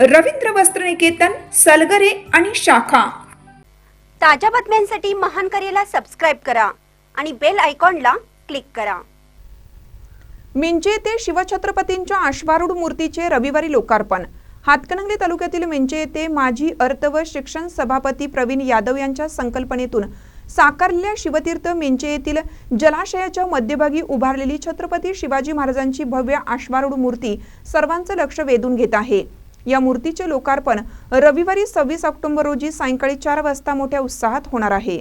रवींद्र वस्त्रनिकेतन सलगरे आणि शाखा. ताज्या बातम्यांसाठी महान करेला सबस्क्राईब करा आणि बेल आयकॉनला क्लिक करा. मिंचे येथे शिवछत्रपतींच्या अश्वारूढ मूर्तीचे रविवारी लोकार्पण. हातकणंगले तालुक्यातील मिंचे येथे माजी अर्थ व शिक्षण सभापती प्रवीण यादव यांच्या संकल्पनेतून साकारलेल्या शिवतीर्थ मिंचे येथील जलाशयाच्या मध्यभागी उभारलेली छत्रपती शिवाजी महाराजांची भव्य अश्वारूढ मूर्ती सर्वांचं लक्ष वेधून घेत आहे. या मूर्तीचे लोकार्पण रविवारी सव्वीस ऑक्टोबर रोजी सायंकाळी चार वाजता मोठ्या उत्साहात होणार आहे.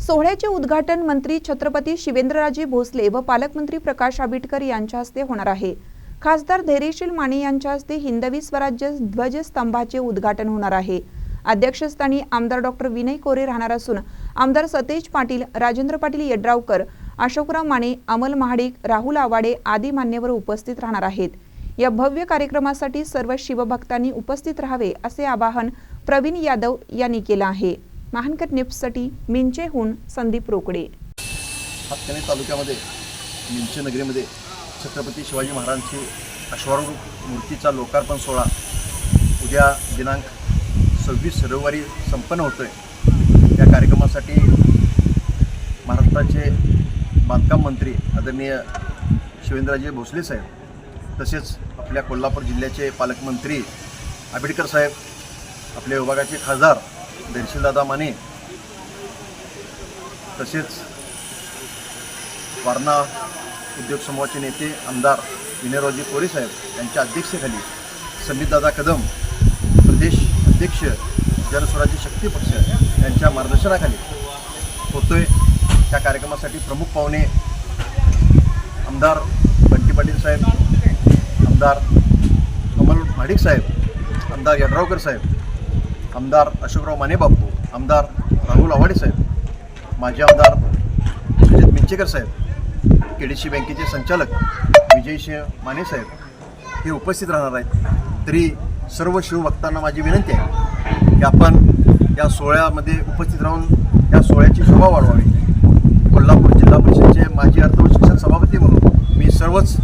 सोहळ्याचे उद्घाटन मंत्री छत्रपती शिवेंद्रराजे भोसले व पालकमंत्री प्रकाश आंबेडकर यांच्या हस्ते होणार आहे. खासदार धैर्यशील माने यांच्या हस्ते हिंदवी स्वराज्य ध्वजस्तंभाचे उद्घाटन होणार आहे. अध्यक्षस्थानी आमदार डॉक्टर विनय कोरे राहणार असून आमदार सतेज पाटील राजेंद्र पाटील यड्रावकर अशोकराव माने अमल महाडिक राहुल आवाडे आदी मान्यवर उपस्थित राहणार आहेत. या भव्य कार्यक्रमासाठी सर्व शिवभक्तांनी उपस्थित राहावे असे आवाहन प्रवीण यादव यांनी केलं आहे. महानकर न्यूजसाठी मिंचेहून संदीप रोकडे. हातकणी तालुक्यामध्ये मिंचे नगरीमध्ये छत्रपती शिवाजी महाराजांची अश्वारूप मूर्तीचा लोकार्पण सोहळा उद्या दिनांक सव्वीस रविवारी संपन्न होतो आहे या कार्यक्रमासाठी महाराष्ट्राचे बांधकाम मंत्री आदरणीय शिवेंद्रजी भोसले साहेब तसेच आपल्या कोल्हापूर जिल्ह्याचे पालकमंत्री आंबेडकर साहेब आपल्या विभागाचे खासदार दर्शीलदादा माने तसेच वारणा उद्योग समूहाचे नेते आमदार विनयरावजी कोरे साहेब यांच्या अध्यक्षतेखाली संबितदादा कदम प्रदेश अध्यक्ष जनस्वराज्य शक्ती पक्ष यांच्या मार्गदर्शनाखाली होतोय. त्या कार्यक्रमासाठी प्रमुख पाहुणे आमदार बंटी पाटील साहेब आमदार कमल महाडिक साहेब आमदार यड्रावकर साहेब आमदार अशोकराव माने बापू आमदार राहुल आव्हाडे साहेब माजी आमदार अजित मिंचेकर साहेब के डी सी बँकेचे संचालक विजयसिंह माने साहेब हे उपस्थित राहणार आहेत. तरी सर्व शिवभक्तांना माझी विनंती आहे की आपण या सोहळ्यामध्ये उपस्थित राहून या सोहळ्याची शोभा वाढवावी. कोल्हापूर जिल्हा परिषदेचे माजी अर्थ शिक्षण सभापती म्हणून मी सर्वच